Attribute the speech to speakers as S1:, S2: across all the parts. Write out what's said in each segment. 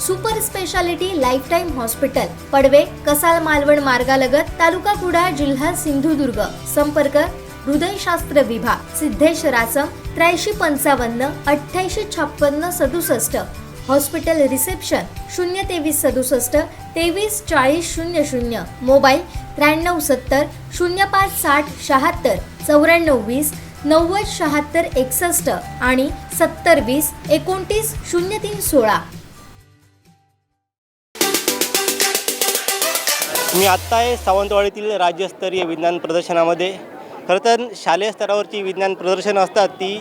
S1: Super specialty lifetime hospital Padave Kasal Malvan मार्गालगत तालुका कुडाळ जिल्हा सिंधुदुर्ग. संपर्क हृदयशास्त्र विभाग सिद्धेश रासम त्र्याऐंशी पंचावन्न अठ्ठ्याऐंशी छप्पन्न सदुसष्ट. हॉस्पिटल रिसेप्शन शून्य तेवीस सदुसष्ट तेवीस चाळीस शून्य शून्य. मोबाईल त्र्याण्णव सत्तर शून्य पाच साठ शहात्तर चौऱ्याण्णव वीस नव्वद शहात्तर एकसष्ट आणि सत्तर वीस एकोणतीस शून्य तीन सोळा.
S2: मी आत्ता आहे सावंतवाडीतील राज्यस्तरीय विज्ञान प्रदर्शनामध्ये. खरं तर शालेय स्तरावरची विज्ञान प्रदर्शनं असतात ती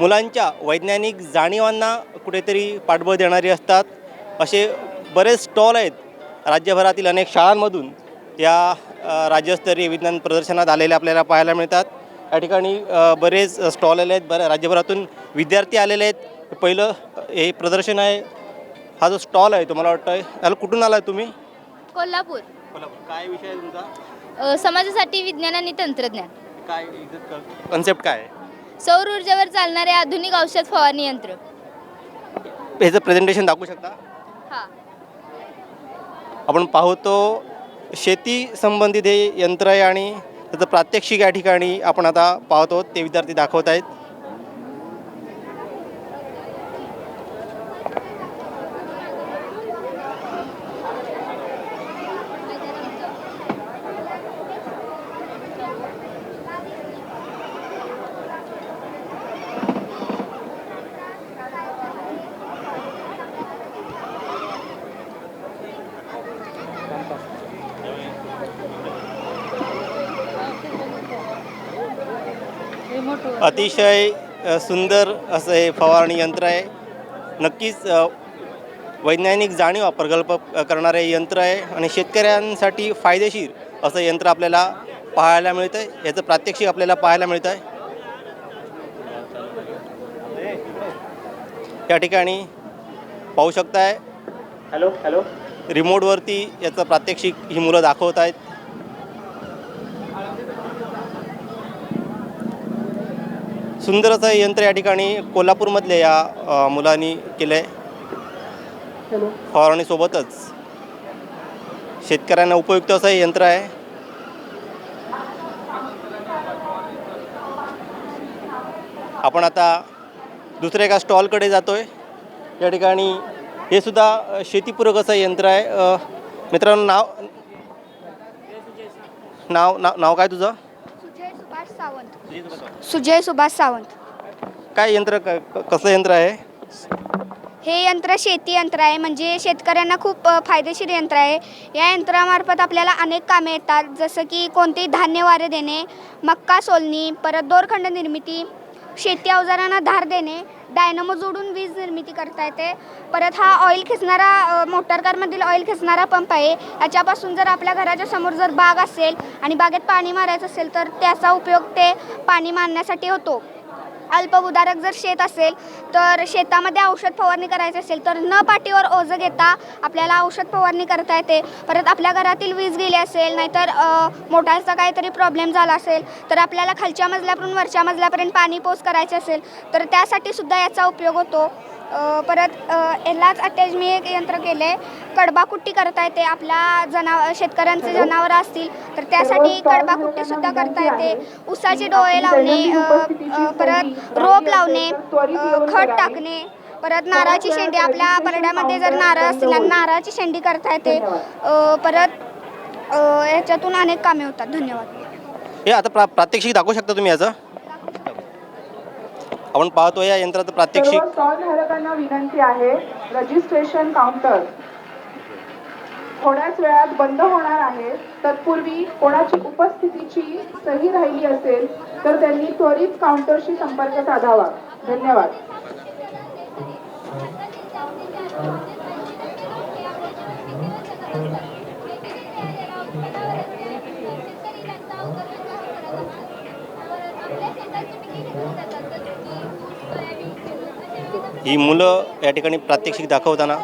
S2: मुलांच्या वैज्ञानिक जाणीवांना कुठेतरी पाठबळ देणारी असतात. असे बरेच स्टॉल आहेत राज्यभरातील अनेक शाळांमधून या राज्यस्तरीय विज्ञान प्रदर्शनात आलेले आपल्याला पाहायला मिळतात. या ठिकाणी बरेच स्टॉल आले आहेत बऱ्या राज्यभरातून विद्यार्थी आलेले आहेत. पहिलं हे प्रदर्शन आहे. हा जो स्टॉल आहे तुम्हाला वाटतं याला कुठून आला आहे तुम्ही?
S3: कोल्हापूर.
S2: काय विषय आहे तुमचा?
S3: अ, समाजासाठी विज्ञान आणि तंत्रज्ञान.
S2: काय कन्सेप्ट काय आहे?
S3: सौर ऊर्जेवर चालणारे आधुनिक औषध फवारणी यंत्र.
S2: ह्याचं प्रेझेंटेशन दाखवू शकता?
S3: हा.
S2: आपण पाहतो शेती संबंधित हे यंत्र आहे आणि त्याचं प्रात्यक्षिक या ठिकाणी आपण आता पाहतो ते विद्यार्थी दाखवत आहेत. अतिशय सुंदर असं हे फवारणी यंत्र आहे. नक्कीच वैज्ञानिक जाणीव प्रकल्प अ, करणारे यंत्र आहे आणि शेतकऱ्यांसाठी फायदेशीर असं यंत्र आपल्याला पाहायला मिळतं आहे याचं प्रात्यक्षिक आपल्याला पाहायला मिळतं आहे या ठिकाणी पाहू शकताय. Hello hello. रिमोटवरती याचं प्रात्यक्षिक ही मुलं दाखवत आहेत. सुंदर असं हे यंत्र या ठिकाणी कोल्हापूरमधल्या या मुलांनी केलं आहे फवारणीसोबतच. शेतकऱ्यांना उपयुक्त असं हे यंत्र आहे. आपण आता दुसऱ्या एका स्टॉलकडे जातो आहे या ठिकाणी हे सुद्धा शेतीपूरक असं यंत्र आहे. मित्रांनो नाव नाव नाव नाव काय तुझं?
S4: सुजय सुभाष सावंत. सुजय सुभाष सावंत.
S2: काय यंत्र क- क- कसलं यंत्र आहे?
S4: हे यंत्र शेती यंत्र आहे. म्हणजे शेतकऱ्यांना खूप अ, फायदेशीर यंत्र आहे. या यंत्रामार्फत आपल्याला अनेक कामे येतात. जसं की कोणतेही धान्य वारे देणे मक्का सोलणी परत दोरखंड निर्मिती शेती अवजारांना धार देणे डायनमो जोडून वीज निर्मिती करता येते. परत हा ऑइल खेचणारा मोटर कारमधील ऑइल खेचणारा पंप आहे. याच्यापासून जर आपल्या घराच्या समोर जर बाग असेल आणि बागेत पाणी मारायचं असेल तर त्याचा उपयोग ते पाणी मारण्यासाठी होतो. अल्पभूधारक जर शेत असेल तर शेतामध्ये औषध फवारणी करायची असेल तर न पाठीवर ओझं घेता आपल्याला औषध फवारणी करता येते. परत आपल्या घरातील वीज गेली असेल नाहीतर मोटारचा काहीतरी प्रॉब्लेम झाला असेल तर आपल्याला खालच्या मजल्यापासून वरच्या मजल्यापर्यंत पाणी पोच करायचे असेल तर त्यासाठी सुद्धा याचा उपयोग होतो. परत अ, यालाच अटॅच मी एक यंत्र केलं आहे कडबाकुट्टी करता येते आपल्या जना शेतकऱ्यांचे जनावरं असतील तर त्यासाठी कडबाकुट्टी सुद्धा करता येते उसाचे डोळे लावणे परत रोप लावणे खत टाकणे परत नारळाची शेंडी आपल्या परड्यामध्ये जर नारळ असतील तर नारळाची शेंडी करता येते परत याच्यातून अनेक कामे होतात. धन्यवाद.
S2: हे आता प्रा प्रात्यक्षिक दाखवू शकता तुम्ही याचं? आपण पाहतो या यंत्राचं प्रात्यक्षिक.
S5: धारकांना विनंती आहे रजिस्ट्रेशन काउंटर थोड्याच वेळात बंद होणार आहे. तत्पूर्वी कोणाची उपस्थितीची सही राहिली असेल तर त्यांनी त्वरित काउंटरशी संपर्क साधावा. धन्यवाद.
S2: ही मुलं या ठिकाणी प्रात्यक्षिक दाखवताना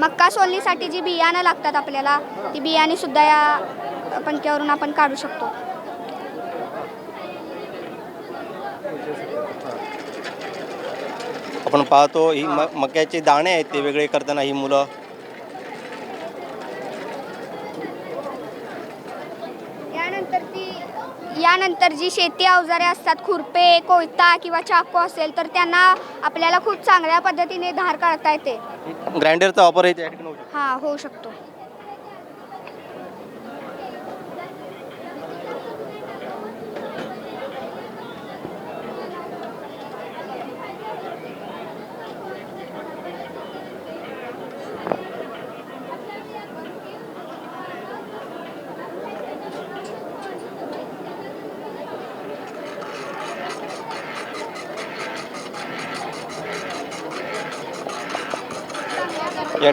S4: मक्का सोलणीसाठी जी बियाणं लागतात आपल्याला ती बियाणे सुद्धा या पंख्यावरून आपण काढू शकतो.
S2: आपण पाहतो ही म मक्याचे दाणे आहेत ते वेगळे करताना ही मुलं.
S4: यानंतर ती यानंतर जी शेती अवजारे असतात खुरपे कोयता किंवा चाकू असेल तर त्यांना आपल्याला खूप चांगल्या पद्धतीने धार काढता येते.
S2: ग्राइंडरचा वापर आहे त्या ठिकाणी होऊ शकतो.
S4: हा होऊ शकतो.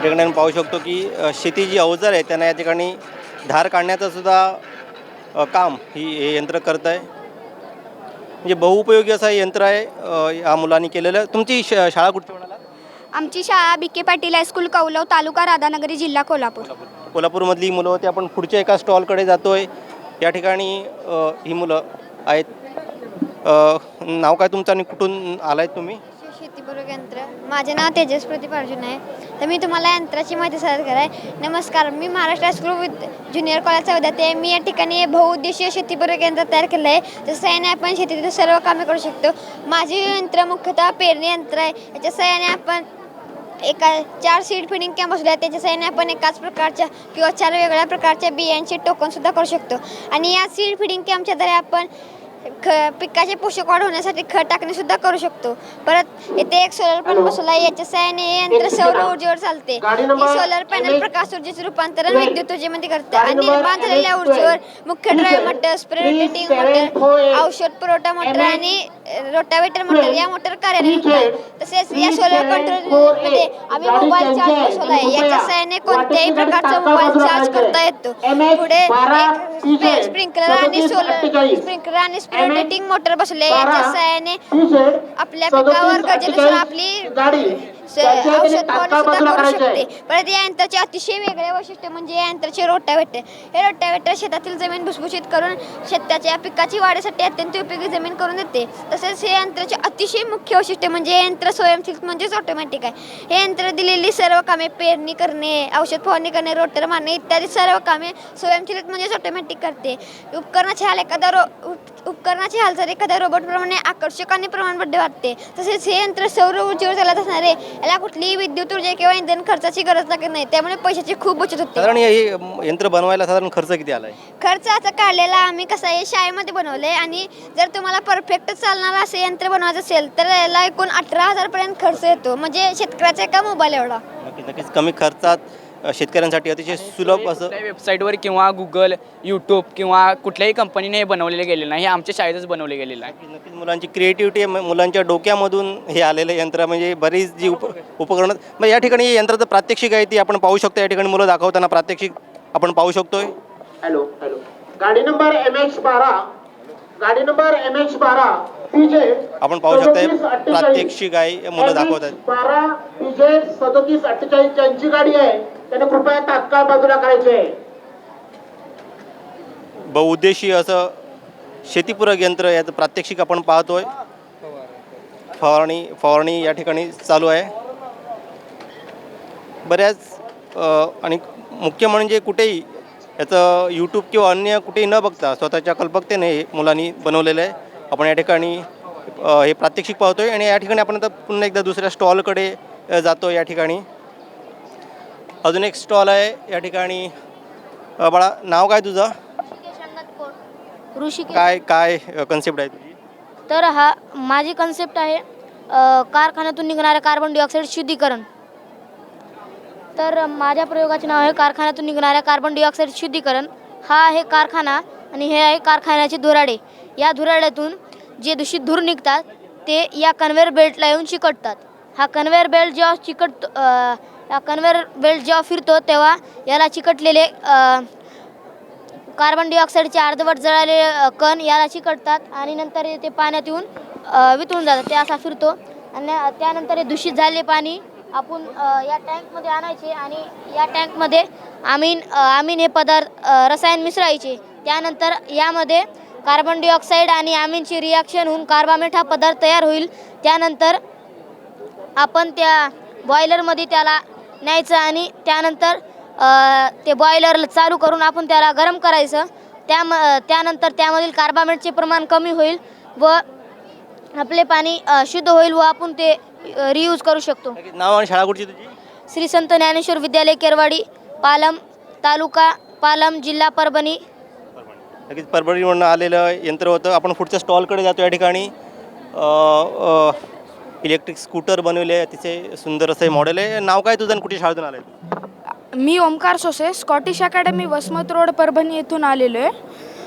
S2: ठिकाणी आपण पाहू शकतो की शेती जी अवजार आहे त्यांना या ठिकाणी धार काढण्याचं सुद्धा काम ही हे यंत्र करत आहे. म्हणजे बहुउपयोगी असं हे यंत्र आहे या मुलांनी केलेलं. तुमची श शाळा कुठची म्हणाला?
S4: आमची शाळा B K Patil high school Kaulav तालुका राधानगरी जिल्हा कोल्हापूर.
S2: कोल्हापूरमधली मुलं होती. आपण पुढच्या एका स्टॉलकडे जातोय. या ठिकाणी ही मुलं आहेत. नाव काय तुमचं आणि कुठून आलाय तुम्ही?
S6: शेतीपूरक यंत्र माझे नाव तेजस प्रदीप अर्जुन आहे. तर मी तुम्हाला यंत्राची माहिती सादर कराय. नमस्कार मी Maharashtra high school with junior कॉलेजचा विद्यार्थी आहे मी या ठिकाणी बहुउद्देशीय शेतीपूरक यंत्र तयार केलं आहे त्या सहाय्याने आपण शेतीतील सर्व कामे करू शकतो. माझे यंत्र मुख्यतः पेरणी यंत्र आहे. याच्या सहाय्याने आपण एका चार सीड फिडिंग कॅम्प बसल्या त्याच्या सहाय्याने आपण एकाच प्रकारच्या किंवा चार वेगवेगळ्या प्रकारच्या बियांचे टोकनसुद्धा करू शकतो. आणि या सीड फिडिंग कॅम्पच्या द्वारे आपण ख पिकाचे पोषक वाढ होण्यासाठी खत टाकणे सुद्धा करू शकतो. परत येथे एक सोलर पॅनल बसवला याच्या सहाय्याने हे यंत्र सौर ऊर्जेवर चालते. हे सोलर पॅनल प्रकाश ऊर्जेचे रूपांतरण विद्युत ऊर्जेमध्ये करते. आणि निर्माण झालेल्या ऊर्जेवर मुख्य ड्राईव्ह मोटर स्प्रे मोटर औषध पुरवठा मोटर आणि रोटावेटर मोटर या मोटर कार्यान्वित होतात तसेच या सोलर कंट्रोलमध्ये आम्ही मोबाईल चार्ज बसवला आहे. याच्या सहाय्याने कोणत्याही प्रकारचा मोबाईल चार्ज करता येतो. पुढे स्प्रिंकलर आणि सोलर स्प्रिंकलर आणि रोटेटिंग मोटर याच्या सहाय्याने आपल्या पिकावर गरजेनुसार आपली औषध फवारणी सुद्धा करू शकते. परत या यंत्राचे अतिशय वेगळे वैशिष्ट्य म्हणजे या यंत्राचे रोटावेटर हे रोटावेटर शेतातील जमीन भुसभुशीत करून शेताच्या पिकाची वाढीसाठी अत्यंत उपयोगी जमीन करून देते. तसेच हे यंत्राचे अतिशय मुख्य वैशिष्ट्य म्हणजे हे यंत्र स्वयंचलित म्हणजेच ऑटोमॅटिक आहे. हे यंत्र दिलेली सर्व कामे पेरणी करणे औषध फवारणी करणे रोटर मारणे इत्यादी सर्व कामे स्वयंचलित म्हणजेच ऑटोमॅटिक करते. उपकरणाची हाल एखादा रो उप- उपकरणाची हालचाल एखाद्या रोबोटप्रमाणे आकर्षक आणि प्रमाणबद्ध वाटते. तसेच हे यंत्र सौर ऊर्जेवर चालत असणारे याला कुठलीही विद्युत ऊर्जा किंवा इंधन खर्चाची गरज लागत नाही. त्यामुळे पैशाची खूप बचत होते.
S2: साधारण हे यंत्र बनवायला साधारण खर्च किती आला आहे
S6: खर्च आता काढलेला आम्ही कसं आहे शाळेमध्ये बनवले. आणि जर तुम्हाला परफेक्ट चालणारं असं यंत्र बनवायचं असेल तर याला एकूण अठरा हजारपर्यंत खर्च येतो. म्हणजे शेतकऱ्याचा एका मोबाईल एवढा.
S2: नक्कीच नक्कीच. कमी खर्चात शेतकऱ्यांसाठी अतिशय सुलभ असं
S7: वेबसाईटवर किंवा गुगल यूट्यूब किंवा कुठल्याही कंपनीने हे बनवलेलं गेलेलं नाही हे आमच्या शाळेतच बनवले गेलेलं आहे.
S2: नक्कीच नक्कीच. मुलांची क्रिएटिव्हिटी मुलांच्या डोक्यामधून हे आलेलं यंत्र म्हणजे बरीच जी उप उपकरणं मग या ठिकाणी यंत्राचं प्रात्यक्षिक आहे ती आपण पाहू शकतो. या ठिकाणी मुलं दाखवताना प्रात्यक्षिक आपण पाहू शकतोय.
S8: हॅलो हॅलो गाडी नंबर एम एच बारा गाडी नंबर एम एच बारा पीजे
S2: आपण पाहू शकतोय प्रात्यक्षिक आहे मुलं दाखवत आहेत.
S8: बारा पीजे सदोतीस अठ्ठेचाळीस ज्यांची गाडी आहे त्याने कृपया तात्काळ बाजूला करायचे. आहे
S2: बहुउद्देशीय असं शेतीपूरक यंत्र याचं प्रात्यक्षिक आपण पाहतोय. फवारणी फवारणी या ठिकाणी चालू आहे. बऱ्याच आणि मुख्य म्हणजे कुठेही याचं यूट्यूब किंवा अन्य कुठेही न बघता स्वतःच्या कल्पकतेने हे मुलांनी बनवलेलं आहे. आपण या ठिकाणी हे प्रात्यक्षिक पाहतोय आणि या ठिकाणी आपण आता पुन्हा एकदा दुसऱ्या स्टॉलकडे जातो या ठिकाणी. अजून एक स्टॉल आहे या ठिकाणी. बाळा नाव काय तुझं?
S9: ऋषिकेश.
S2: काय काय कन्सेप्ट आहे तुझी?
S9: तर हा माझी कन्सेप्ट आहे कारखान्यातून निघणारे कार्बन डायऑक्साईड शुद्धीकरण. तर माझ्या प्रयोगाचे नाव आहे कारखान्यातून निघणाऱ्या कार्बन डायऑक्साईड शुद्धीकरण. हा आहे कारखाना आणि हे आहे कारखान्याचे धुराडे. या धुराड्यातून जे दूषित धूर निघतात ते या कन्व्हेअर बेल्टला येऊन चिकटतात. हा कन्व्हेअर बेल्ट जेव्हा चिकट या हा कन्व्हेअर बेल्ट जेव्हा फिरतो तेव्हा याला चिकटलेले कार्बन डायऑक्साईडचे अर्धवट जळालेले कण याला चिकटतात आणि नंतर ते पाण्यात येऊन वितळून जातात. ते असा फिरतो. आणि त्यानंतर हे दूषित झालेले पाणी आपण या टँकमध्ये आणायचे आणि या टँकमध्ये आमीन आमीन हे पदार्थ रसायन मिसळायचे. त्यानंतर यामध्ये कार्बन डायऑक्साईड आणि आमीनची रिॲक्शन होऊन कार्बामेट हा पदार्थ तयार होईल. त्यानंतर आपण त्या बॉयलरमध्ये त्याला न्यायचं आणि त्यानंतर ते बॉयलर चालू करून आपण त्याला गरम करायचं. त्या त्यानंतर त्यामधील कार्बामेटचे प्रमाण कमी होईल व आपले पाणी शुद्ध होईल व आपण ते रियूज करू शकतो.
S2: नक्कीच. नाव आणि शाळा कुठची तुझी?
S9: श्री संत ज्ञानेश्वर विद्यालय केरवाडी पालम तालुका पालम जिल्हा परभणी.
S2: नक्कीच परभणीवरून आलेलं यंत्र होतं. आपण पुढच्या स्टॉलकडे जातो या ठिकाणी. इलेक्ट्रिक स्कूटर बनवले आहे तिचे सुंदर असं मॉडेल आहे. नाव काय तुझं आणि कुठे शाळेतून आलं आहे
S10: मी Omkar Sose Scottish academy Vasmat road Parbhani येथून आलेलो आहे.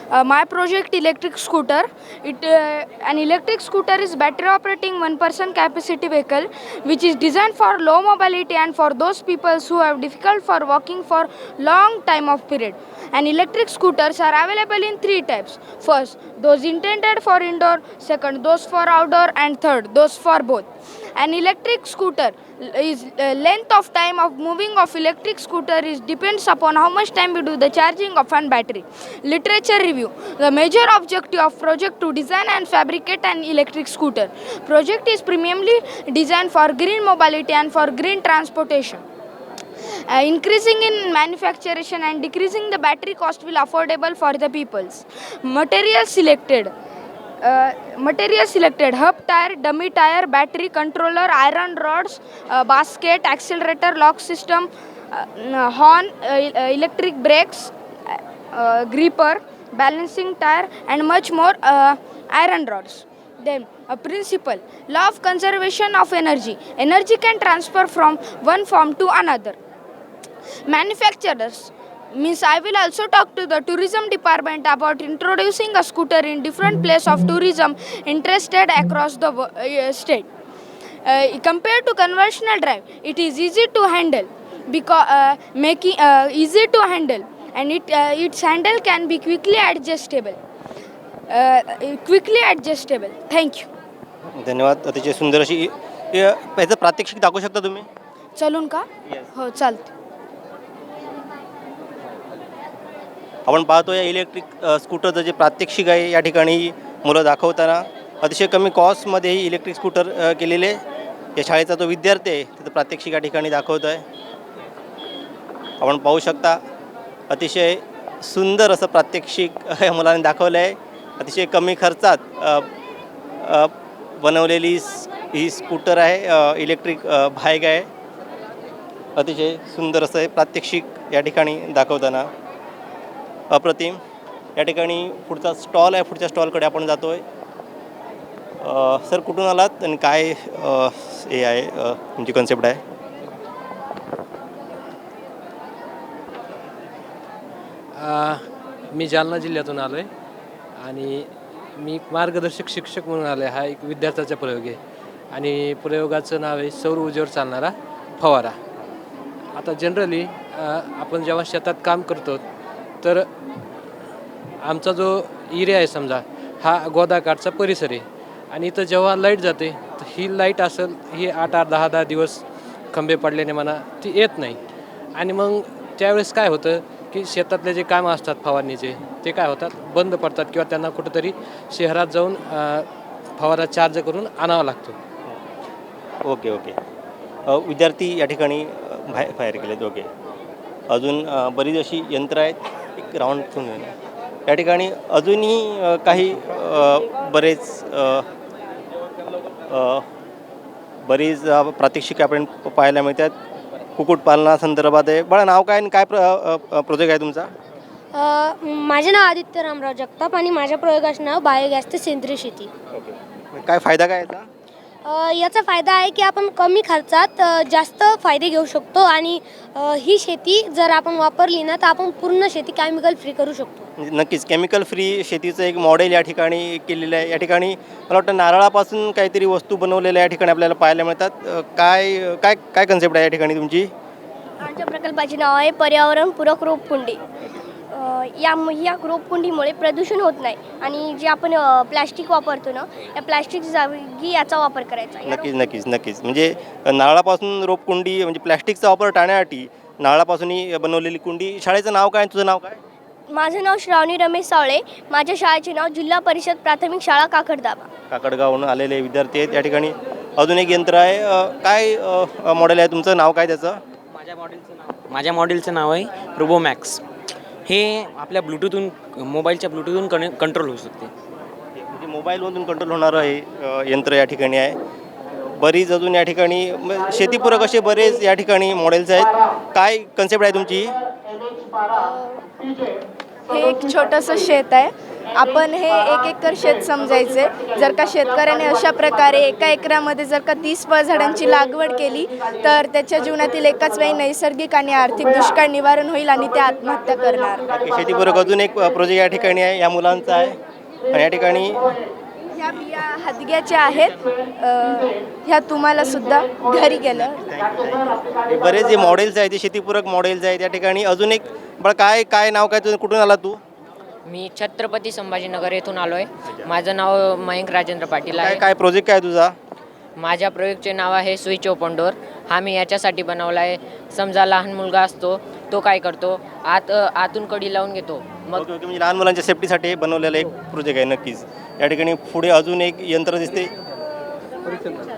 S10: Uh, my project electric scooter. It uh, an electric scooter is battery operating one person capacity vehicle which is designed for low mobility and for those people who have difficult for walking for long time of period. And electric scooters are available in three types. First those intended for indoor. Second those for outdoor. And third those for both. An electric scooter is uh, length of time of moving of electric scooter is depends upon how much time we do the charging of an battery. Literature review. The major objective of project to design and fabricate an electric scooter. Project is primarily designed for green mobility and for green transportation. Uh, increasing in manufacturing and decreasing the battery cost will affordable for the peoples. Material selected material selected. Hub tire dummy tire battery controller iron rods uh, basket accelerator lock system uh, horn uh, uh, electric brakes uh, uh, gripper balancing tire and much more uh, iron rods. Then a principle. Law of conservation of energy. Energy can transfer from one form to another. Manufacturers means i will also talk to the tourism department about introducing a scooter in different place of tourism interested across the uh, state uh, compared to conventional drive it is easy to handle because uh, making uh, easy to handle and it uh, its handle can be quickly adjustable uh, quickly adjustable thank you
S2: धन्यवाद अतिशय सुंदर अशी हे- याचं प्रात्यक्षिक दाखवू शकता तुम्ही
S10: चलून का हो चालतं
S2: आपण पाहतो या इलेक्ट्रिक स्कूटरचं जे प्रात्यक्षिक आहे या ठिकाणी मुलं दाखवताना अतिशय कमी कॉस्टमध्येही इलेक्ट्रिक स्कूटर केलेले. या शाळेचा जो विद्यार्थी आहे त्याचं प्रात्यक्षिक या ठिकाणी दाखवत आहे आपण पाहू शकता अतिशय सुंदर असं प्रात्यक्षिक या मुलांनी दाखवलं आहे अतिशय कमी खर्चात बनवलेली ही स्कूटर आहे इलेक्ट्रिक बाईक आहे. अतिशय सुंदर असं प्रात्यक्षिक या ठिकाणी दाखवताना. अप्रतिम. या ठिकाणी पुढचा स्टॉल आहे. पुढच्या स्टॉलकडे आपण जातो आहे सर कुठून आलात आणि काय हे आहे तुमची कन्सेप्ट आहे?
S11: मी जालना जिल्ह्यातून आलो आहे आणि मी मार्गदर्शक शिक्षक म्हणून आलो आहे हा एक विद्यार्थ्याचा प्रयोग आहे. आणि प्रयोगाचं नाव आहे सौर ऊर्जेवर चालणारा फवारा. आता जनरली आपण जेव्हा शेतात काम करतो तर आमचा जो एरिया आहे समजा हा गोदाकाठचा परिसर आहे. आणि इथं जेव्हा लाइट जाते तर ही लाइट असेल ही आठ आठ दहा दहा दिवस खंबे पडल्याने म्हणा ती येत नाही. आणि मग त्यावेळेस काय होतं की शेतातले जे कामं असतात फवारणीचे ते काय होतात बंद पडतात किंवा त्यांना कुठंतरी शहरात जाऊन फवारा चार्ज करून आणावा लागतो.
S2: Okay okay. विद्यार्थी या ठिकाणी बाहेर बाहेर गेलेत ओके. अजून बरीच अशी यंत्र आहेत एक राऊंड घेऊन घेऊया. या ठिकाणी अजूनही काही बरेच बरीच प्रात्यक्षिक आपण पाहायला मिळतात. कुक्कुटपालनासंदर्भात आहे. बळा नाव काय आणि काय प्र प्रोजेक्ट आहे तुमचा?
S9: माझे नाव आदित्य रामराव जगताप आणि माझ्या प्रयोगाचं नाव बायोगॅस ते सेंद्रिय शेती.
S2: काय फायदा काय याचा?
S6: याचा फायदा आहे की आपण कमी खर्चात जास्त फायदे घेऊ शकतो आणि ही शेती जर आपण वापरली ना तर आपण पूर्ण शेती केमिकल फ्री करू शकतो.
S2: म्हणजे नक्कीच. केमिकल फ्री शेतीचं एक मॉडेल या ठिकाणी केलेलं आहे. या ठिकाणी मला वाटतं नारळापासून काहीतरी वस्तू बनवलेल्या या ठिकाणी आपल्याला पाहायला मिळतात. काय काय काय कन्सेप्ट आहे या ठिकाणी तुमची?
S6: आमच्या प्रकल्पाचे नाव आहे पर्यावरणपूरक रोपकुंडी. या या रोपकुंडीमुळे प्रदूषण होत नाही आणि जे आपण प्लॅस्टिक वापरतो ना या प्लॅस्टिकच्या जागी याचा वापर करायचा.
S2: नक्कीच नक्कीच नक्कीच. म्हणजे नारळापासून रोपकुंडी म्हणजे प्लॅस्टिकचा वापर टाळण्यासाठी नारळापासूनही बनवलेली कुंडी शाळेचं नाव काय तुझं नाव काय?
S6: माझं नाव श्रावणी रमेश सावळे. माझ्या शाळेचे नाव जिल्हा परिषद प्राथमिक शाळा काकडदाबा
S2: काकडगावहून आलेले विद्यार्थी आहेत. या ठिकाणी अजून एक यंत्र आहे. काय मॉडेल आहे? तुमचं नाव काय त्याचं?
S7: माझ्या मॉडेलचं नाव माझ्या मॉडेलचं नाव आहे रोबोमॅक्स हे आपल्या ब्लूटूथून मोबाईलच्या ब्लूटूथून कने कंट्रोल होऊ शकते.
S2: म्हणजे मोबाईलमधून कंट्रोल होणारं हे अ, यंत्र या ठिकाणी आहे. बरीच अजून या ठिकाणी शेतीपूरक असे बरेच या ठिकाणी मॉडेल्स आहेत. काय कन्सेप्ट आहे तुमची?
S10: हे एक छोटंसं शेत आहे. आपण हे एक एकर शेत समजायचे जर का शेतकऱ्याने अशा प्रकारे एका एकरामध्ये जर का तीस फळझाडांची लागवड केली तर त्याच्या जीवनातील एकाच वेळी नैसर्गिक आणि आर्थिक दुष्काळ निवारण होईल आणि ते आत्महत्या करणार.
S2: शेतीपूरक अजून एक प्रोजेक्ट या ठिकाणी आहे या मुलांचा आहे. आणि या ठिकाणी
S10: ह्या बिया हदग्याच्या आहेत. ह्या तुम्हाला सुद्धा घरी गेलं
S2: हे बरेच जे मॉडेल्स आहेत ते शेतीपूरक मॉडेल्स आहेत या ठिकाणी अजून एक बरं काय काय नाव काय तुझं कुठून आला तू?
S12: मी छत्रपती संभाजीनगर येथून आलो आहे माझं नाव मयंक राजेंद्र पाटील
S2: काय
S12: आहे.
S2: काय प्रोजेक्ट काय तुझा?
S12: माझ्या प्रोजेक्टचे नाव आहे स्विच ओपन डोअर. हा मी याच्यासाठी बनवला आहे. समजा लहान मुलगा असतो तो काय करतो? आत आतून कडी लावून घेतो. मग
S2: ओके ओके म्हणजे लहान मुलांच्या सेफ्टीसाठी बनवलेला एक प्रोजेक्ट आहे नक्कीच. या ठिकाणी पुढे अजून एक यंत्र दिसते.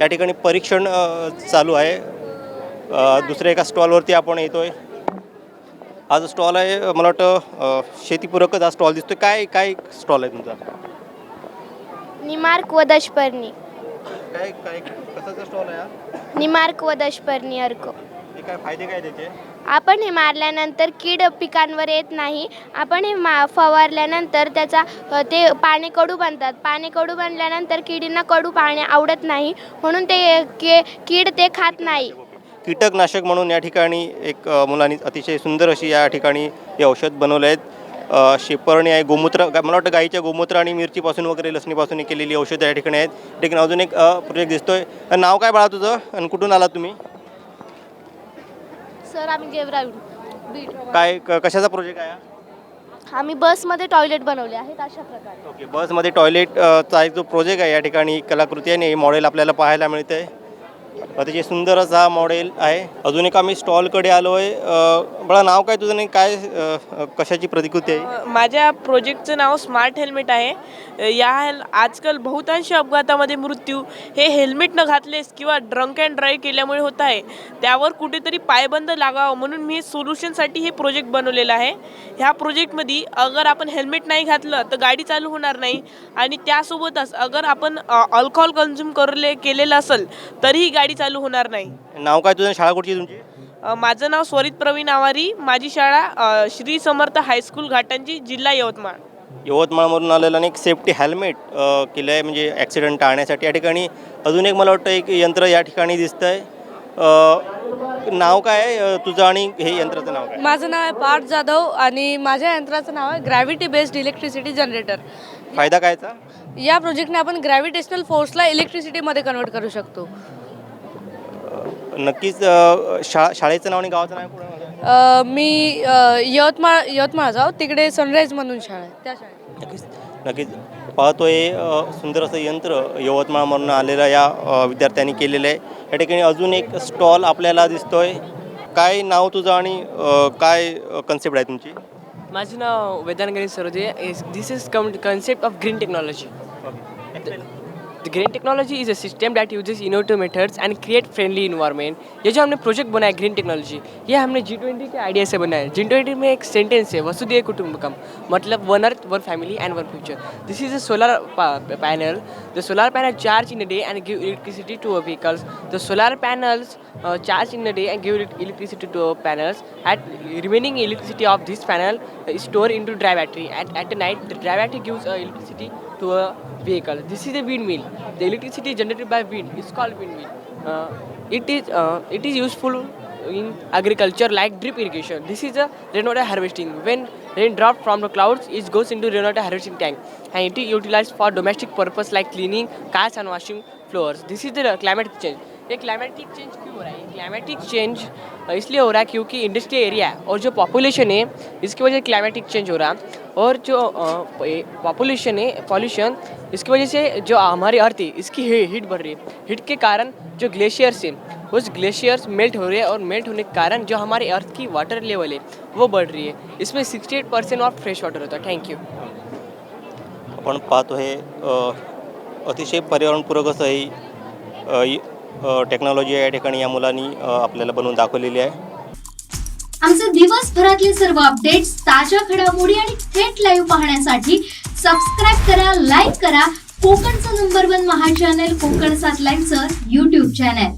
S2: या ठिकाणी परीक्षण अ, चालू आहे. अ, दुसऱ्या एका स्टॉलवरती आपण येतोय. हा जो स्टॉल आहे अ, मला वाटतं अ, शेतीपूरकच हा स्टॉल दिसतोय. काय काय स्टॉल आहे तुमचा?
S6: निमार्क व दशपर्णी.
S2: काय काय कसाचा स्टॉल आहे हा?
S6: निमार्क व दशपर्णी अर्क.
S2: हे काय फायदे काय त्याचे?
S6: आपण हे मारल्यानंतर कीड पिकांवर येत नाही. आपण हे मा फवारल्यानंतर त्याचा अ, ते पाने कडू बनतात. पाने कडू बनल्यानंतर किडींना कडू पाणी आवडत नाही. म्हणून ते के कीड ते खात नाही.
S2: कीटकनाशक म्हणून या ठिकाणी एक अ, मुलांनी अतिशय सुंदर अशी या ठिकाणी हे औषध बनवलं आहेत शेपर्णी आहे गोमूत्र मला वाटतं गाईच्या गोमूत्र आणि मिरचीपासून वगैरे लसणीपासून केलेली औषधं या ठिकाणी आहेत. ठिकाणी अजून एक प्रोजेक्ट दिसतोय. नाव काय बाळा तुझं? आणि कुठून आला तुम्ही?
S6: सर आम्ही गेवरावी बीड
S2: काय क- कशाचा प्रोजेक्ट आहे हा?
S6: आम्ही बसमध्ये टॉयलेट बनवले आहेत अशा प्रकारे.
S2: ओके बसमध्ये टॉयलेट अ, चा एक जो प्रोजेक्ट आहे या ठिकाणी कलाकृती आहे आणि मॉडेल आपल्याला पाहायला मिळतं आहे अतिशय सुंदर असा मॉडेल आहे. अजून एक आम्ही स्टॉलकडे आलो आहे बळा नाव काय तुझं नाही काय अ, कशाची प्रतिकृती आहे?
S13: माझ्या प्रोजेक्टचं नाव स्मार्ट हेल्मेट आहे. या हेल आजकाल बहुतांश अपघातामध्ये मृत्यू. हे हेल्मेट न घातलेस किंवा ड्रंक अँड ड्राईव्ह केल्यामुळे होत आहे त्यावर कुठेतरी पायबंद लागावं म्हणून मी सोल्युशनसाठी हे प्रोजेक्ट बनवलेलं आहे. ह्या प्रोजेक्टमध्ये अगर आपण हेल्मेट नाही घातलं तर गाडी चालू होणार नाही. आणि त्यासोबतच अगर आपण अल्कोहोल कन्झ्युम करले केलेलं असेल तरीही गाडी चालू होणार नाही.
S2: नाव काय तुझं? शाळा कुठची आहे तुमची?
S13: अ, माझं नाव स्वरित प्रवीण आवारी. माझी शाळा अ, श्री समर्थ हायस्कूल घाटांची जिल्हा यवतमाळ.
S2: यवतमाळमधून आलेलं आणि एक सेफ्टी हेल्मेट केलं आहे म्हणजे ॲक्सिडेंट टाळण्यासाठी. या ठिकाणी अजून एक मला वाटतं एक यंत्र या ठिकाणी दिसतं आहे नाव काय आहे? अ, तुझं आणि हे यंत्राचं नाव काय?
S10: माझं नाव आहे पार्थ जाधव आणि माझ्या यंत्राचं नाव आहे ग्रॅव्हिटी बेस्ड इलेक्ट्रिसिटी जनरेटर
S2: फायदा कायचा?
S10: या प्रोजेक्टने आपण ग्रॅव्हिटेशनल फोर्सला इलेक्ट्रिसिटीमध्ये कन्वर्ट करू शकतो.
S2: नक्कीच अ, शा शाळेचं नाव आणि गावाचं नाव कुठं
S10: अ, मी अ, यवतमाळ यवतमाळ जाऊ तिकडे सनराईज म्हणून शाळा आहे त्या शाळेत.
S2: नक्कीच नक्कीच. पाहतोय अ, सुंदर असं यंत्र यवतमाळमधून आलेलं या अ, विद्यार्थ्यांनी केलेलं आहे. या ठिकाणी अजून एक स्टॉल आपल्याला दिसतोय. काय नाव तुझं आणि अ, काय कन्सेप्ट आहे तुमची?
S13: माझं नाव Vedant Ganesh Sarode this is concept of green technology the green technology is a system that uses innovative methods and create friendly environment ये जो हमने प्रोजेक्ट बनाया ग्रीन टेक्नोलॉजी ये हमने जी ट्वेंटी के आइडिया से बनाया है जी ट्वेंटी में एक सेंटेंस है वसुदेव कुटुंबकम मतलब one earth one family and one future this is a solar panel the solar panel charge in a day and give electricity to a vehicles the solar panels charge in a day and give electricity to panels. At remaining electricity of this panel is stored into dry battery. At, at night, the dry battery gives uh, to a vehicle. This is a windmill. The electricity generated by wind is called windmill. Uh, it is uh, it is useful in agriculture like drip irrigation. This is a rainwater harvesting. When rain dropped from the clouds, it goes into rainwater harvesting tank, and it is utilized for domestic purpose like cleaning cars and washing floors. This is the climate change. ये climatic change क्यों हो रहा है? Climatic change इसलिए हो रहा है क्योंकि इंडस्ट्रियल एरिया है और जो पॉपुलेशन है इसकी वजह से क्लाइमेटिक चेंज हो रहा है। और जो पॉपुलेशन है पॉल्यूशन इसकी वजह से जो हमारी अर्थ है इसकी हीट बढ़ रही है। हीट के कारण जो ग्लेशियर्स हैं उस ग्लेशियर्स मेल्ट हो रहे हैं और मेल्ट होने के कारण जो हमारे अर्थ की वाटर लेवल है वो बढ़ रही है। इसमें sixty eight percent of fresh water होता है। थँक्यू
S2: आपण पाहतो हे अतिशय पर्यावरणपूरक असं ही टेक्नॉलॉजी या ठिकाणी या मुलांनी आपल्याला बनवून दाखवलेली आहे.
S14: आमचे दिवसभरातले सर्व अपडेट्स ताज्या घडामोडी आणि थेट लाईव्ह पाहण्यासाठी सबस्क्राईब करा लाईक करा. कोकणचं नंबर वन महा चॅनल कोकण सात लाईव्हचं युट्यूब चॅनल